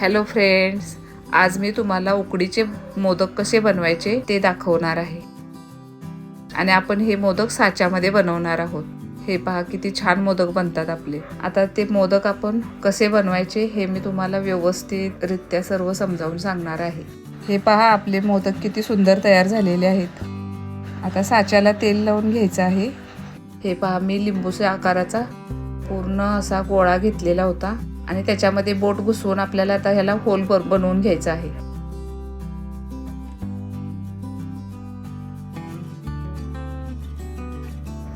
Hello friends आज मी तुम्हाला उकडीचे मोदक कसे बनवायचे ते दाखवणार आहे. आणि आपण हे मोदक साच्यामध्ये बनवणार आहोत. हे पहा किती छान मोदक बनतात आपले. आता ते मोदक आपण कसे बनवायचे हे मी तुम्हाला व्यवस्थितरित्या सर्व समजावून सांगणार आहे. हे पहा आपले मोदक किती सुंदर तयार झालेले आहेत. आता साच्याला तेल लावून घ्यायचं आहे. हे पहा मी लिंबूच्या आकाराचा पूर्ण असा गोळा घेतलेला होता. आणि त्याच्यामध्ये बोट घुसवून आपल्याला आता ह्याला होल बर बनवून घ्यायचा आहे.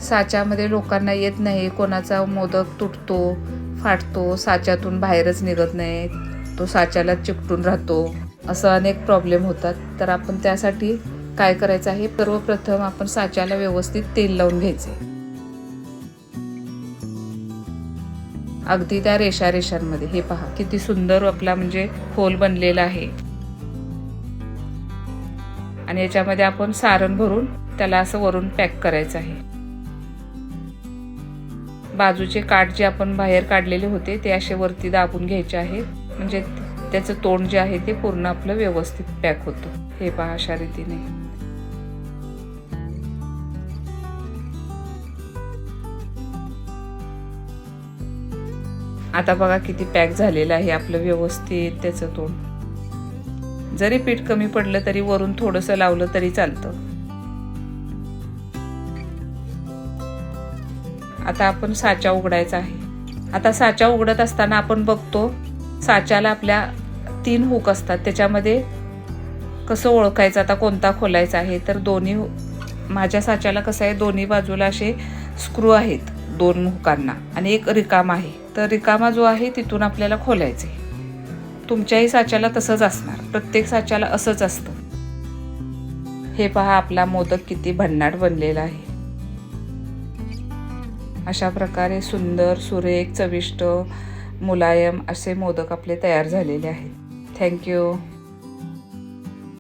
साच्यामध्ये लोकांना येत नाही कोणाचा मोदक तुटतो फाटतो साच्यातून बाहेरच निघत नाही तो साच्याला चिकटून राहतो असं अनेक प्रॉब्लेम होतात. तर आपण त्यासाठी काय करायचं आहे? सर्वप्रथम आपण साच्याला व्यवस्थित तेल लावून घ्यायचे अगदी त्या रेषा रेषांमध्ये हे पहा किती सुंदर आपला म्हणजे होल बनलेला आहे. आणि याच्यामध्ये आपण सारण भरून त्याला असं वरून पॅक करायचं आहे. बाजूचे काठ जे आपण बाहेर काढलेले होते ते असे वरती दाबून घ्यायचे आहे. म्हणजे त्याचं तोंड जे आहे ते पूर्ण आपलं व्यवस्थित पॅक होतं. हे पहा अशा रीतीने. आता बघा किती पॅक झालेलं आहे आपलं व्यवस्थित त्याचं तोंड. जरी पीठ कमी पडलं तरी वरून थोडंसं लावलं तरी चालतं. आता आपण साचा उघडायचा आहे. आता साचा उघडत असताना आपण बघतो साच्याला आपल्या तीन हुक असतात. त्याच्यामध्ये कसं ओळखायचं आता कोणता खोलायचा आहे? तर दोन्ही माझ्या साच्याला कसं आहे दोन्ही बाजूला असे स्क्रू आहेत. दोन हुकांना आणि एक रिकामा आहे. तर रिकामा जो आहे तिथून आपल्याला खोलायचे तुमच्याही साच्याला तसंच असणार. प्रत्येक साच्याला असंच असतं. हे पहा आपला मोदक किती भन्नाट बनलेला आहे. अशा प्रकारे सुंदर सुरेख चविष्ट मुलायम असे मोदक आपले तयार झालेले आहेत. थँक्यू